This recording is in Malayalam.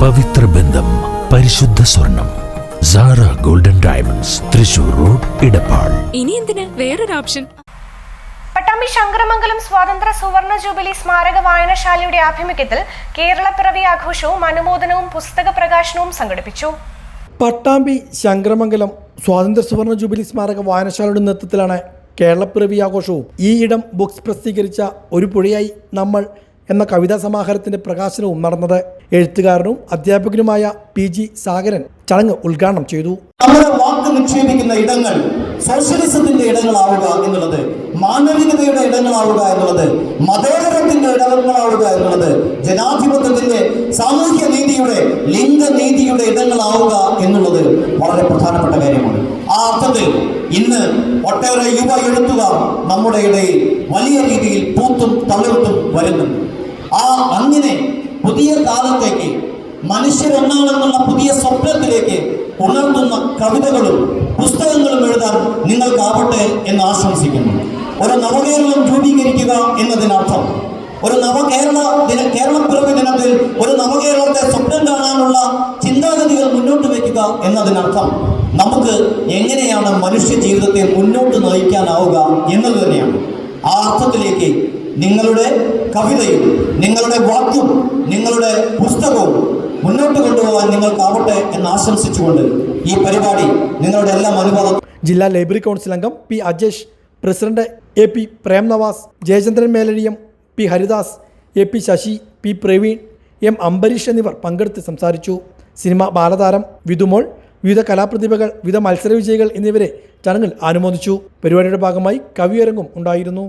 പവിത്ര ബന്ധം പരിശുദ്ധ സ്വർണം Sara golden diamonds Thrissur road Edappal ഇനി എന്തിന്? വേറൊരു ഓപ്ഷൻ. പട്ടാമ്പി ശങ്കരമംഗലം സ്വാതന്ത്ര്യ സുവർണ ജൂബിലി സ്മാരക വായനശാലയുടെ ആഭിമുഖ്യത്തിൽ കേരളപ്പിറവി ആഘോഷവും അനുമോദനവും പുസ്തക പ്രകാശനവും സംഘടിപ്പിച്ചു. പട്ടാമ്പി ശങ്കരമംഗലം സ്വാതന്ത്ര്യ സുവർണ ജൂബിലി സ്മാരക വായനശാലയുടെ നേതൃത്വത്തിലാണ് കേരളപ്പിറവി ആഘോഷവും. ഈ ഇടം ബുക്സ് പ്രസിദ്ധീകരിച്ച ഒരു പുഴയായി നമ്മൾ എന്ന കവിതാ സമാഹാരത്തിന്റെ പ്രകാശനവും നടന്നത്. എഴുത്തുകാരനും അധ്യാപകനുമായ പി ജി സാഗരൻ ചടങ്ങ് ഉദ്ഘാടനം ചെയ്തു. നമ്മുടെ വാക്ക് നിക്ഷേപിക്കുന്ന ഇടങ്ങൾ സോഷ്യലിസത്തിന്റെ ഇടങ്ങളാവുക എന്നുള്ളത് മാനവികതയുടെ ഇടങ്ങളാവുക എന്നുള്ളത് മതേതരത്തിന്റെ ഇടങ്ങളാവുക എന്നുള്ളത് ജനാധിപത്യത്തിന്റെ സാമൂഹ്യ നീതിയുടെ ലിംഗനീതിയുടെ ഇടങ്ങളാവുക എന്നുള്ളത് വളരെ പ്രധാനപ്പെട്ട കാര്യമാണ്. ആ അർത്ഥത്തിൽ ഇന്ന് ഒട്ടേറെ യുവ എഴുത്തുകാർ നമ്മുടെ ഇടയിൽ വലിയ രീതിയിൽ പൂത്തും തളിർത്തും വരുന്നുണ്ട്. ആ അങ്ങനെ പുതിയ കാലത്തേക്ക് മനുഷ്യരൊന്നാണെന്നുള്ള പുതിയ സ്വപ്നത്തിലേക്ക് ഉണർത്തുന്ന കവിതകളും പുസ്തകങ്ങളും എഴുതാൻ നിങ്ങൾക്കാവട്ടെ എന്ന് ആശംസിക്കുന്നു. ഒരു നവകേരളം രൂപീകരിക്കുക എന്നതിനർത്ഥം ഒരു നവകേരള ദിന കേരളപ്പിറവി ദിനത്തിൽ ഒരു നവകേരളത്തെ സ്വപ്നം കാണാനുള്ള ചിന്താഗതികൾ മുന്നോട്ട് വയ്ക്കുക എന്നതിനർത്ഥം നമുക്ക് എങ്ങനെയാണ് മനുഷ്യ ജീവിതത്തെ മുന്നോട്ട് നയിക്കാനാവുക എന്നത് തന്നെയാണ്. ആ അർത്ഥത്തിലേക്ക് നിങ്ങളുടെ കവിതയും നിങ്ങളുടെ വാക്കും നിങ്ങളുടെ പുസ്തകവും മുന്നോട്ട് കൊണ്ടുപോകാൻ നിങ്ങൾക്കാവട്ടെ എന്ന് ആശംസിച്ചുകൊണ്ട് ഈ പരിപാടി നിങ്ങളുടെ എല്ലാം അനുവാദം ജില്ലാ ലൈബ്രറി കൗൺസിൽ അംഗം P Ajesh president A P Prem Navas Jayachandran Melazhiyam P Haridas A P Sasi P Praveen M Ambareesh എന്നിവർ പങ്കെടുത്ത് സംസാരിച്ചു. സിനിമ ബാലതാരം വിതുമോൾ വിവിധ കലാപ്രതിഭകൾ വിവിധ മത്സര വിജയികൾ എന്നിവരെ ചടങ്ങിൽ അനുമോദിച്ചു. പരിപാടിയുടെ ഭാഗമായി കവിയരങ്ങും ഉണ്ടായിരുന്നു.